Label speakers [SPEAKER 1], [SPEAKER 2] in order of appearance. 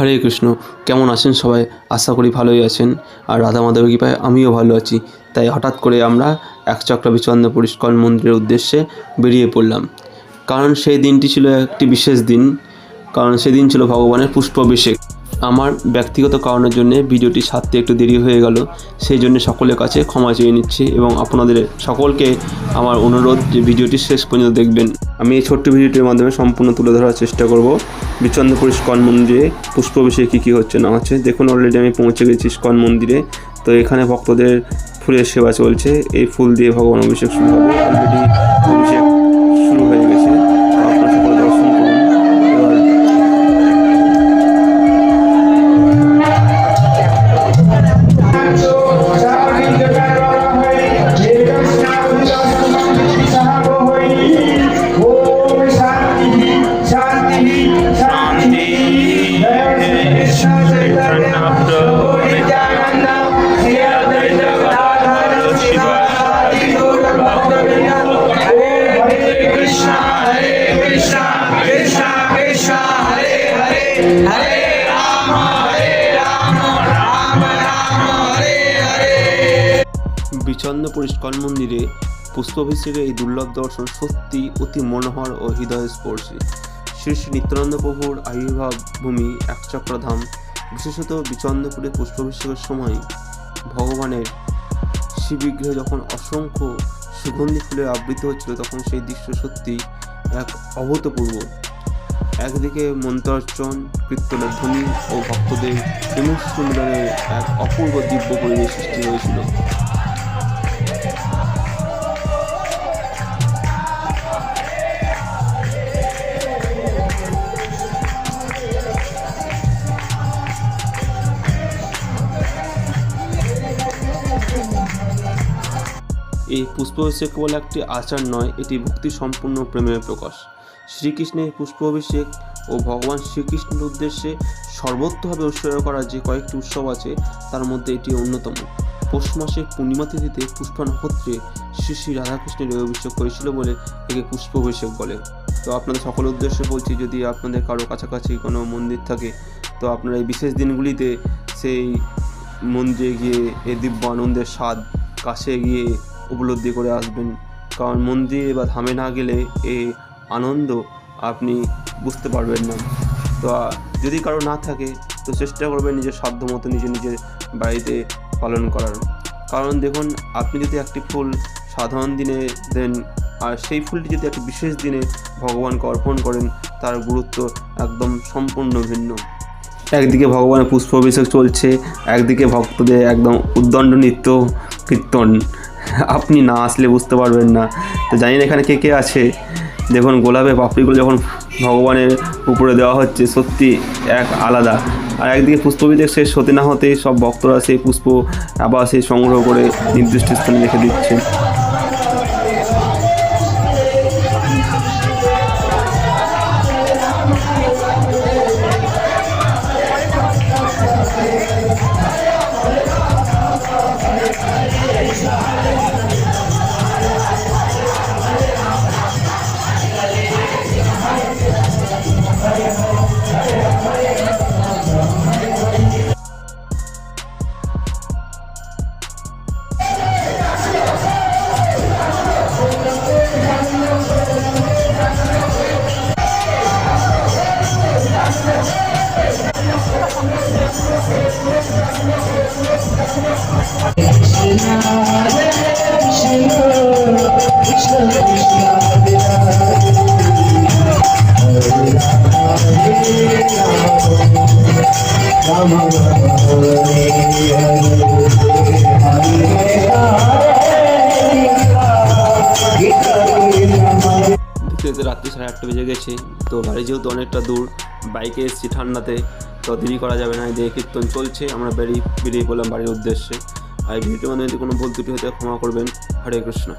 [SPEAKER 1] হরে কৃষ্ণ, কেমন আছেন সবাই? আশা করি ভালোই আছেন। আর রাধা মাধবের কৃপায় আমিও ভালো আছি। তাই হঠাৎ করে আমরা এক চক্র বিচন্দ্র পরিষ্কার মন্দিরের উদ্দেশ্যে বেরিয়ে পড়লাম। কারণ সেই দিনটি ছিল একটি বিশেষ দিন। কারণ সেদিন ছিল ভগবানের পুষ্পাভিষেক। আমার ব্যক্তিগত কারণের জন্য ভিডিওটি সারতে একটু দেরি হয়ে গেল, সেই জন্য সকলের কাছে ক্ষমা চেয়ে নিচ্ছি এবং আপনাদের সকলকে আমার অনুরোধ যে ভিডিওটি শেষ পর্যন্ত দেখবেন। আমি এই ছোট্ট ভিডিওটির মাধ্যমে সম্পূর্ণ তুলে ধরার চেষ্টা করব। বিচন্দ্রপুর ইস্কন মন্দিরে পুষ্পাভিষেক কী কী হচ্ছে না হচ্ছে, দেখুন অলরেডি আমি পৌঁছে গেছি ইস্কন মন্দিরে। তো এখানে ভক্তদের ফুলের সেবা চলছে, এই ফুল দিয়ে ভগবান অভিষেক শুরু হবে। অলরেডি অভিষেক বিচন্দ্রপুর ইস্কন মন্দিরে পুষ্পাভিষেকের এই দুর্লভ দর্শন সত্যি অতি মনোহর ও হৃদয় হৃদয়স্পর্শী। শ্রী শ্রী নিত্যানন্দ প্রভুর আবির্ভাব ভূমি একচক্রধাম বিশেষত বিচন্দ্রপুরে পুষ্পাভিষেকের সময় ভগবানের শিবিগ্রহে যখন অসংখ্য সুগন্ধি ফুলে আবৃত হচ্ছিল, তখন সেই দৃশ্য সত্যি এক অভূতপূর্ব। একদিকে মন্ত্রার্চন কীর্তনের ধ্বনি ও ভক্তদের বিমুষ্ঠ মিলনের এক অপূর্ব দিব্য পরিবেশ সৃষ্টি হয়েছিল। এই পুষ্পাভিষেক কেবল একটি আচার নয়, এটি ভক্তি সম্পূর্ণ প্রেমের প্রকাশ। শ্রীকৃষ্ণের পুষ্পাভিষেক ও ভগবান শ্রীকৃষ্ণের উদ্দেশ্যে সর্বত্রভাবে উৎসর্গ করা যে কয়েকটি উৎসব আছে, তার মধ্যে এটি অন্যতম। পৌষ মাসের পূর্ণিমা তিথিতে পুষ্পা নক্ষত্রে শ্রী শ্রী রাধাকৃষ্ণের অভিষেক হয়েছিল বলে একে পুষ্পাভিষেক বলে। তো আপনাদের সকলের উদ্দেশ্যে বলছি, যদি আপনাদের কারও কাছাকাছি কোনো মন্দির থাকে, তো আপনারা এই বিশেষ দিনগুলিতে সেই মন্দিরে গিয়ে, এই দিব্য আনন্দের স্বাদ কাছে গিয়ে উপলব্ধি করে আসবেন। কারণ মন্দিরে বা ধামে না গেলে এই আনন্দ আপনি বুঝতে পারবেন না। তো যদি কারও না থাকে, তো চেষ্টা করবেন নিজের সাধ্য মতো নিজে নিজের বাড়িতে পালন করার। কারণ দেখুন, আপনি যদি একটি ফুল সাধারণ দিনে দেন, আর সেই ফুলটি যদি একটি বিশেষ দিনে ভগবানকে অর্পণ করেন, তার গুরুত্ব একদম সম্পূর্ণ ভিন্ন। একদিকে ভগবানের পুষ্পাভিষেক চলছে, একদিকে ভক্তদের একদম উদ্দণ্ড নৃত্য কীর্তন। আপনি না আসলে বুঝতে পারবেন না। তো জানি না এখানে কে কে আছে। দেখুন গোলাপের পাপড়িগুলো যখন ভগবানের উপরে দেওয়া হচ্ছে, সত্যি এক আলাদা। আর একদিকে পুষ্পাভিষেক শেষ হতে না হতেই সব ভক্তরা সেই পুষ্প আবার সেই সংগ্রহ করে নির্দিষ্ট স্থানে রেখে দিচ্ছে। রাত্রি সাড়ে আটটা বেজে গেছে তো বাড়ি যেহেতু অনেকটা দূর বাইকে এসেছি ঠান্ডাতে। তো দেরি করা যাবে না দিয়ে কীর্তন চলছে, আমরা বেরিয়ে বেরিয়ে পড়লাম বাড়ির উদ্দেশ্যে। আর এই ভিডিওর মাধ্যমে যদি কোনো ভুল ত্রুটি হতে ক্ষমা করবেন। হরে কৃষ্ণ।